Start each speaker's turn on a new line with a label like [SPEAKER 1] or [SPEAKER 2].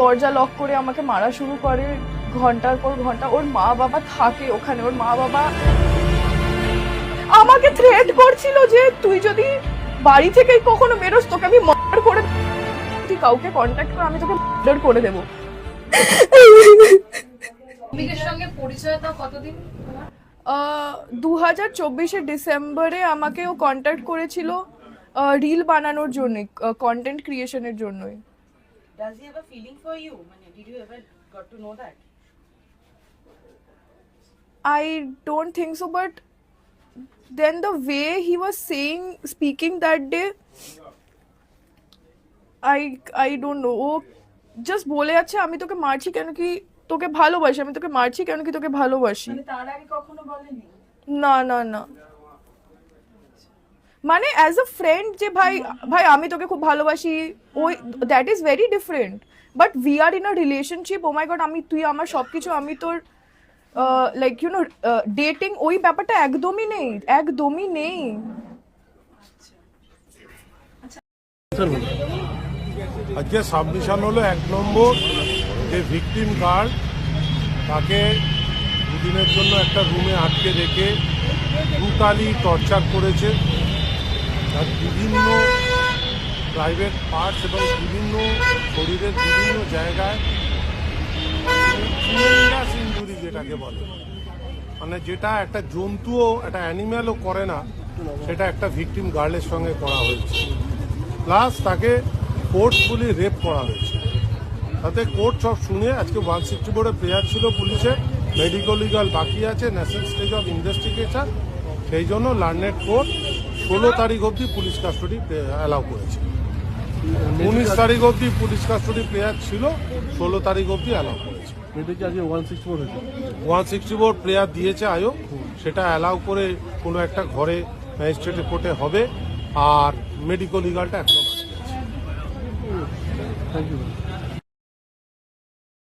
[SPEAKER 1] দরজা লক করে আমাকে মারা শুরু করে। ঘণ্টার পর ঘণ্টা ওর মা বাবা থাকে ওখানে। ওর মা বাবা আমাকে থ্রেট করছিল যে তুই যদি বাড়ি থেকে কখনো বেরোস তোকে আমি মার্ডার করে তুই কাউকে কন্ট্যাক্ট করে আমি তোকে মার্ডার করে দেবো।
[SPEAKER 2] সঙ্গে পরিচয় কতদিন?
[SPEAKER 1] দু হাজার চব্বিশে ডিসেম্বরে আমাকে ও কন্ট্যাক্ট করেছিল রিল বানানোর জন্য কন্টেন্ট ক্রিয়েশনের জন্যই।
[SPEAKER 3] Does he have a feeling for you? Mane, did you ever got to know that?
[SPEAKER 1] I don't think so, but then the way he was saying, speaking that day, I I don't know. ও just বলে যাচ্ছে আমি তোকে মারছি কেন কি তোকে ভালোবাসি আমি তোকে মারছি কেন কি তোকে ভালোবাসি
[SPEAKER 3] মানে তার আগে কখনো বলেনি
[SPEAKER 1] না না না মানে অ্যাজ আ ফ্রেন্ড যে ভাই ভাই আমি তোকে খুব ভালোবাসি ওই that is very different but we are in a relationship oh my god আমি তুই আমার সব কিছু আমি তোর লাইক ইউ নো ডেটিং ওই ব্যাপারটা একদমই নেই একদমই নেই।
[SPEAKER 4] আজকে সাবমিশন হলো এক নম্বর যে ভিকটিম গার্ড তাকে দুদিনের জন্য একটা রুমে আটকে রেখে ব্রুটালি টর্চার করেছে। তার বিভিন্ন প্রাইভেট পার্টস এবং বিভিন্ন শরীরের বিভিন্ন জায়গায় ইঞ্জুরি যেটাকে বলে। মানে যেটা একটা জন্তুও, একটা অ্যানিম্যালও করে না, সেটা একটা ভিকটিম গার্লের সঙ্গে করা হয়েছে। প্লাস তাকে ফোর্সফুলি রেপ করা হয়েছে। তাতে কোর্ট সব শুনে আজকে ওয়ান সিক্সটি বোর্ডে প্রেয়ার ছিল পুলিশের মেডিকেল লিগাল বাকি আছে ন্যাশনাল স্টেজ অফ ইনভেস্টিগেশন সেই জন্য লার্নেড কোর্ট ষোলো তারিখ অবধি পুলিশ কাস্টডি অ্যালাউ করেছে। উনিশ তারিখ অবধি পুলিশ কাস্টডি প্লেয়ার ছিল ষোলো তারিখ অবধি অ্যালাউ করেছে।
[SPEAKER 5] ওয়ান সিক্সটি ফোর
[SPEAKER 4] প্লেয়ার দিয়েছে আয়োগ সেটা অ্যালাউ করে কোনো একটা ঘরে ম্যাজিস্ট্রেট কোর্টে হবে আর মেডিকেল লিগালটা এখনও বাকি আছে।
[SPEAKER 5] Thank you